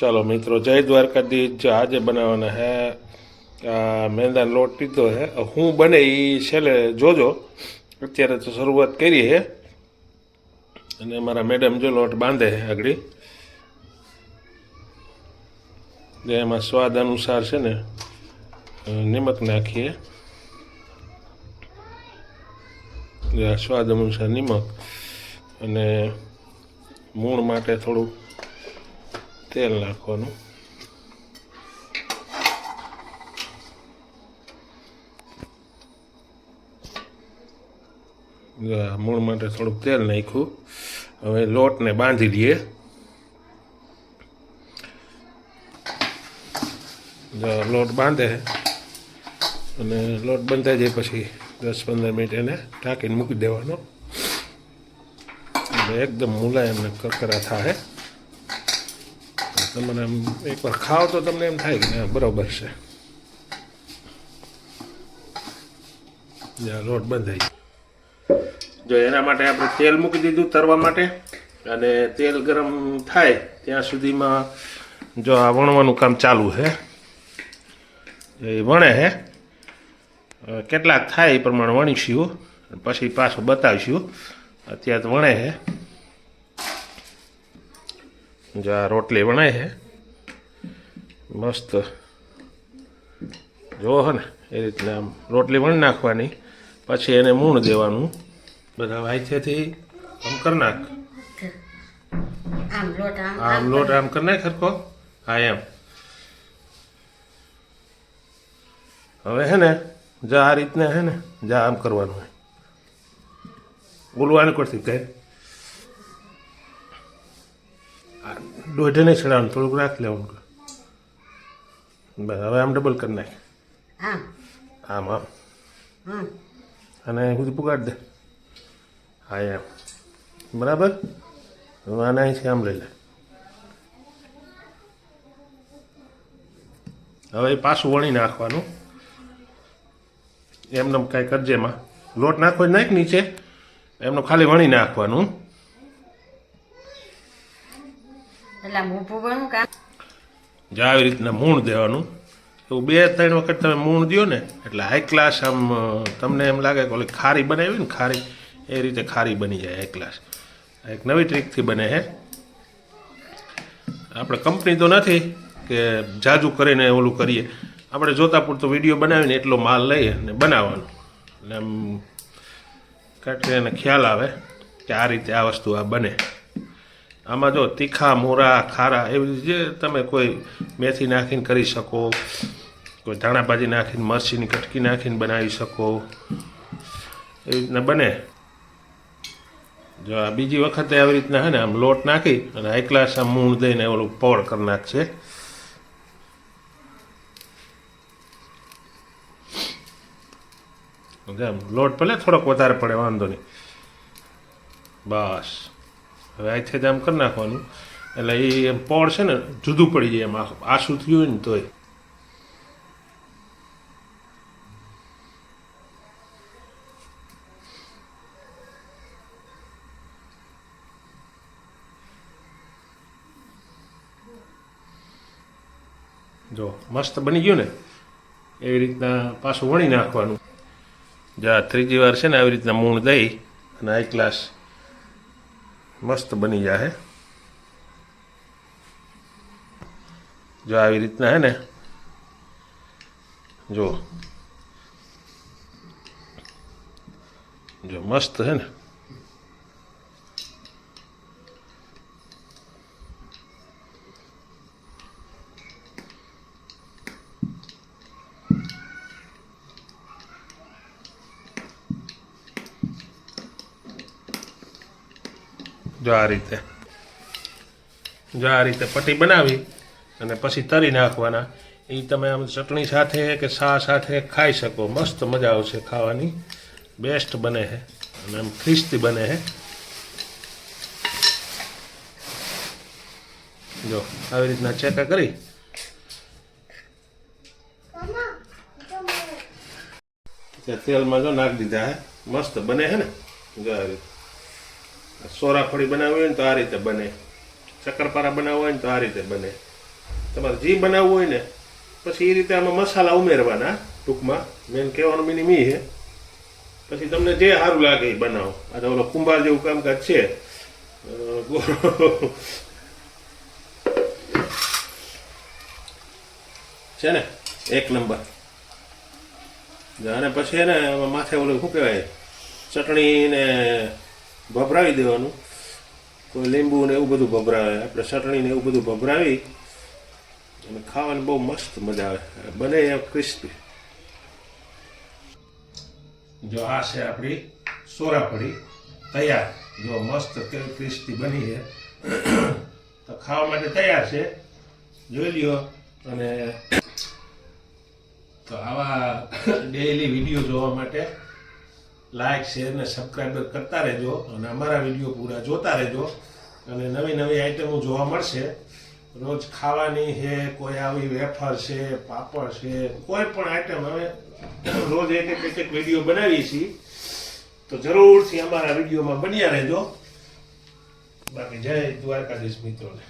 ચાલો મિત્રો, જય દ્વારકાધીશ. આજે બનાવવાના હે મેંદાનો લોટ લીધો હે. હું બને એ છેલ્લે જોજો. અત્યારે તો શરૂઆત કરી હે. અને મારા મેડમ જો લોટ બાંધે હે આગળ. જે એમાં સ્વાદ અનુસાર છે ને નિમક નાખીએ. સ્વાદ અનુસાર નિમક. અને મૂળ માટે થોડું તેલ નાખવાનું મૂળ માટે થોડુંક તેલ નાખ્યું હવે લોટને બાંધી દઈએ લોટ બાંધે અને લોટ બંધાઈ જાય પછી દસ પંદર મિનિટ એને ઢાંકીને મૂકી દેવાનો એકદમ મુલાયમ ને કરકરા થાય તમને એમ એકવાર ખાઓ તો તમને એમ થાય કે બરોબર છે. જ્યાં લોટ બંધાઈ જો એના માટે આપણે તેલ મૂકી દીધું તરવા માટે, અને તેલ ગરમ થાય ત્યાં સુધીમાં જો આ વણવાનું કામ ચાલુ છે એ વણે છે કેટલાક થાય એ પ્રમાણે વણીશું પછી પાછું બતાવીશું. અત્યારે વણે છે જો આ રોટલી વણાય છે. મસ્ત. જો હે ને એ રીતના આમ રોટલી વણી નાખવાની પછી એને મૂણ દેવાનું. બધા વાયથેથી આમ કરી નાખ. આમ લોટ આમ કર નાખ હરકો હા એમ. હવે હે ને જા આ રીતના હે ને જા આમ કરવાનું હોય બોલવાનું કરતી કહે. દોઢે નહીં ચડાવવાનું થોડુંક રાખ લેવાનું બસ હવે આમ ડબલ કરી નાખ. આમ? આમ અને સુધી પુગાડ દે. હા એમ. બરાબર? હવે આને અહીંથી આમ લઈ લે. હવે એ પાછું વણી નાખવાનું. એમને કાંઈ કરજે એમાં. લોટ નાખો નાખ નીચે. એમનો ખાલી વણી નાખવાનું. એટલે આમ ઊભું કામ જે આવી રીતના મૂણ દેવાનું. એવું બે ત્રણ વખત તમે મૂણ દો ને, એટલે હાઈ ક્લાસ આમ તમને એમ લાગે કે ઓલી ખારી બનાવી ને, ખારી, એ રીતે ખારી બની જાય હાઈ ક્લાસ એક નવી ટ્રીકથી બને છે. આપણે કંપની તો નથી કે જાજુ કરીને ઓલું કરીએ. આપણે જોતા પૂરતો વીડિયો બનાવીને એટલો માલ લઈએ અને બનાવવાનો. એટલે આમ કાંઈક એને ખ્યાલ આવે કે આ રીતે આ વસ્તુ આ બને. આમાં જો તીખા, મોરા, ખારા એવી જે તમે કોઈ મેથી નાખીને કરી શકો, કોઈ ધાણાભાજી નાખીને, મરચીની કટકી નાખીને બનાવી શકો. એવી રીતના બને. જો આ બીજી વખતે આવી રીતના હે ને, આમ લોટ નાખી અને હાઈ ક્લાસ આમ મૂળ દઈને ઓલું પોળ કરી નાખશે લોટ ભલે થોડોક વધારે પડે, વાંધો નહીં. બસ. હવે અહીંથી આમ કરી નાખવાનું. એટલે એ એમ પડ છે ને, જુદું પડી જાય એમ. આસું થયું ને તોય. જો, મસ્ત બની ગયું ને, એવી રીતના પાછું વણી નાખવાનું. જા ત્રીજી વાર છે ને, આવી રીતના મૂણ દઈ અને આઈ ક્લાસ મસ્ત બની જાય જો આવી રીતના હે ને જો. જો મસ્ત હે ને. જો આ રીતે. જો આ રીતે પટ્ટી બનાવી અને પછી તરી નાખવાના એ તમે આમ ચટણી સાથે કે શા સાથે ખાઈ શકો. મસ્ત મજા આવશે ખાવાની. બેસ્ટ બને છે અને આમ ખ્રિસ્તી બને છે જો આવી રીતના ચેકા કરી. તેલમાં જો નાખી દીધા હે. મસ્ત બને છે ને. જો આ રીતે. સોરાફળી બનાવવી હોય ને તો આ રીતે બને. શક્કરપારા બનાવવા હોય ને તો આ રીતે બને. તમારે જે બનાવવું હોય ને, પછી એ રીતે આમાં મસાલા ઉમેરવાના ટૂંકમાં. મેન કહેવાનું મિનિમ એ છે પછી તમને જે સારું લાગે એ બનાવો. તો ઓલો કુંભાર જેવું કામકાજ છે. છે ને? એક નંબર. અને પછી એને માથે ઓલું શું કહેવાય? ચટણી ને ભભરાવી દેવાનું. કોઈ લીંબુ ને એવું બધું ભભરાવે, આપણે ચટણી ને એવું બધું ભભરાવી અને ખાવાની બહુ મસ્ત મજા આવે. બને એમ ક્રિસ્પી જો આ છે આપણી સોરાપડી તૈયાર. જો મસ્ત ક્રિસ્પી બની છે. તો ખાવા માટે તૈયાર છે. જોઈ લ્યો અને તો આવા ડેઈલી વીડિયો જોવા માટે લાઈક શેર ને સબસ્ક્રાઈબર કરતા રહેજો અને અમારા વીડિયો પૂરા જોતા રહેજો. અને નવી નવી આઈટમો જોવા મળશે. રોજ ખાવાની છે, કોઈ આવી વેફર છે, પાપડ છે, કોઈ પણ આઈટમ અમે રોજ એક એક એક વીડિયો બનાવીએ છીએ. તો જરૂરથી અમારા વિડીયોમાં બન્યા રહેજો. બાકી જય દ્વારકાધીશ મિત્રોને.